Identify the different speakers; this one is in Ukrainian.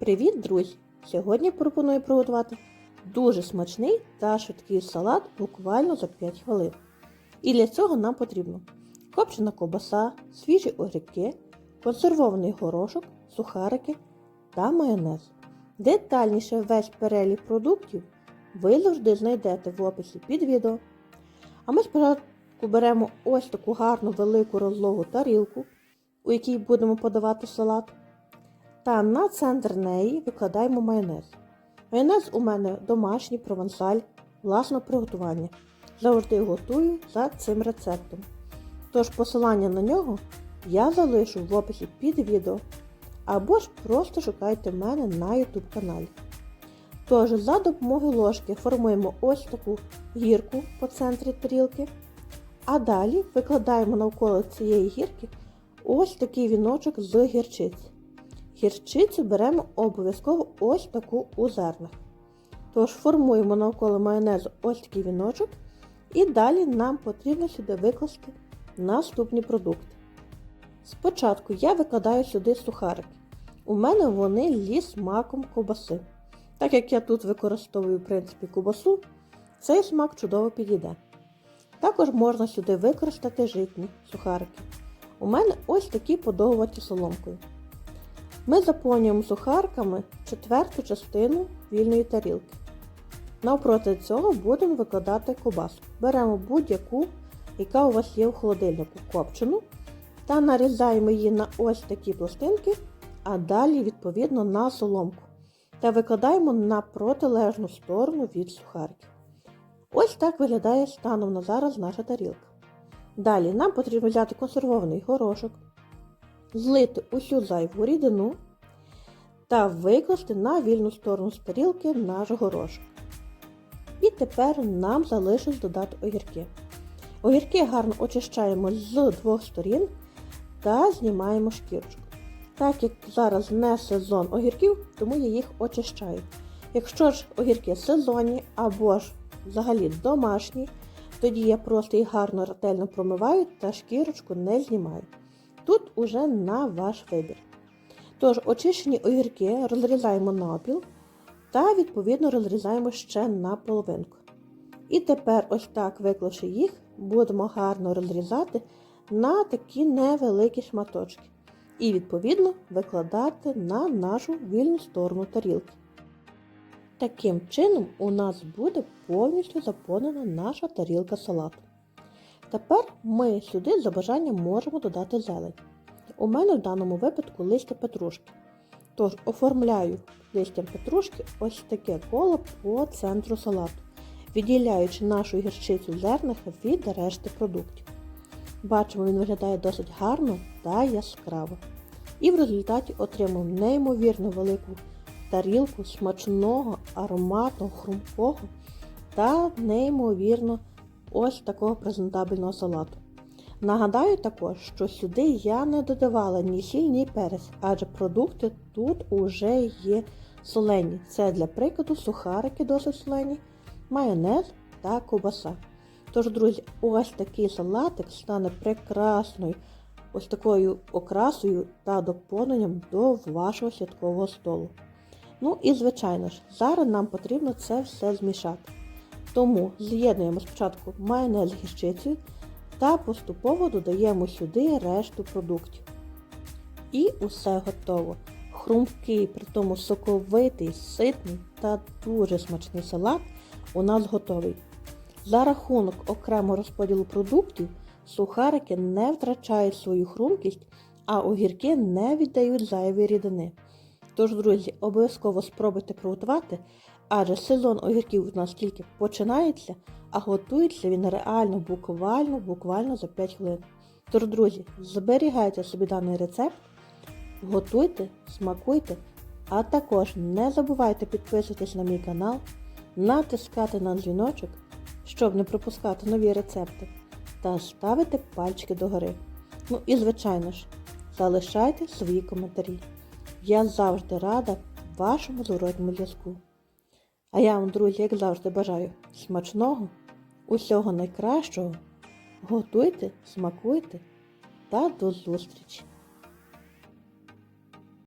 Speaker 1: Привіт, друзі! Сьогодні пропоную приготувати дуже смачний та швидкий салат буквально за 5 хвилин. І для цього нам потрібно копчена ковбаса, свіжі огірки, консервований горошок, сухарики та майонез. Детальніше весь перелік продуктів ви завжди знайдете в описі під відео. А ми спочатку беремо ось таку гарну велику розлогу тарілку, у якій будемо подавати салат. Та на центр неї викладаємо майонез. Майонез у мене домашній провансаль власного приготування. Завжди готую за цим рецептом. Тож посилання на нього я залишу в описі під відео. Або ж просто шукайте мене на YouTube каналі. Тож за допомогою ложки формуємо ось таку гірку по центрі тарілки. А далі викладаємо навколо цієї гірки ось такий віночок з гірчиці. Гірчицю беремо обов'язково ось таку у зернах. Тож формуємо навколо майонезу ось такий віночок, і далі нам потрібно сюди викласти наступні продукти. Спочатку я викладаю сюди сухарики. У мене вони ліс маком ковбаси. Так як я тут використовую в принципі ковбасу, цей смак чудово підійде. Також можна сюди використати житні сухарики. У мене ось такі подовгуваті соломкою. Ми заповнюємо сухарками четверту частину вільної тарілки. Навпроти цього будемо викладати кобаску. Беремо будь-яку, яка у вас є в холодильнику копчену, та нарізаємо її на ось такі пластинки, а далі, відповідно, на соломку. Та викладаємо на протилежну сторону від сухарків. Ось так виглядає станом на зараз наша тарілка. Далі нам потрібно взяти консервований горошок, злити усю зайву рідину та викласти на вільну сторону з тарілки наш горошок. І тепер нам залишилось додати огірки. Огірки гарно очищаємо з двох сторін та знімаємо шкірочку. Так як зараз не сезон огірків, тому я їх очищаю. Якщо ж огірки сезонні або ж взагалі домашні, тоді я просто їх гарно ретельно промиваю та шкірочку не знімаю. Тут уже на ваш вибір. Тож, очищені огірки розрізаємо напіл та, відповідно, розрізаємо ще на половинку. І тепер, ось так виклавши їх, будемо гарно розрізати на такі невеликі шматочки. І, відповідно, викладати на нашу вільну сторону тарілки. Таким чином, у нас буде повністю заповнена наша тарілка салату. Тепер ми сюди за бажанням можемо додати зелень. У мене в даному випадку листя петрушки. Тож оформляю листям петрушки ось таке коло по центру салату, відділяючи нашу гірчицю зерних від решти продуктів. Бачимо, він виглядає досить гарно та яскраво. І в результаті отримуємо неймовірно велику тарілку смачного, ароматного, хрумкого та неймовірно ось такого презентабельного салату. Нагадаю також, що сюди я не додавала ні сіль, ні перець, адже продукти тут уже є солені. Це для прикладу сухарики досить солені, майонез та ковбаса. Тож, друзі, ось такий салатик стане прекрасною ось такою окрасою та доповненням до вашого святкового столу. Ну і, звичайно ж, зараз нам потрібно це все змішати. Тому з'єднуємо спочатку майонез з гірчицею та поступово додаємо сюди решту продуктів. І усе готово. Хрумкий, при тому соковитий, ситний та дуже смачний салат у нас готовий. За рахунок окремо розподілу продуктів сухарики не втрачають свою хрумкість, а огірки не віддають зайві рідини. Тож, друзі, обов'язково спробуйте приготувати, адже сезон огірків у нас тільки починається, а готується він реально буквально буквально за 5 хвилин. Тож, друзі, зберігайте собі даний рецепт, готуйте, смакуйте, а також не забувайте підписуватись на мій канал, натискати на дзвіночок, щоб не пропускати нові рецепти, та ставити пальчики догори. Ну і, звичайно ж, залишайте свої коментарі. Я завжди рада вашому зворотньому зв'язку. А я вам, друзі, як завжди, бажаю смачного, усього найкращого. Готуйте, смакуйте та до зустрічі!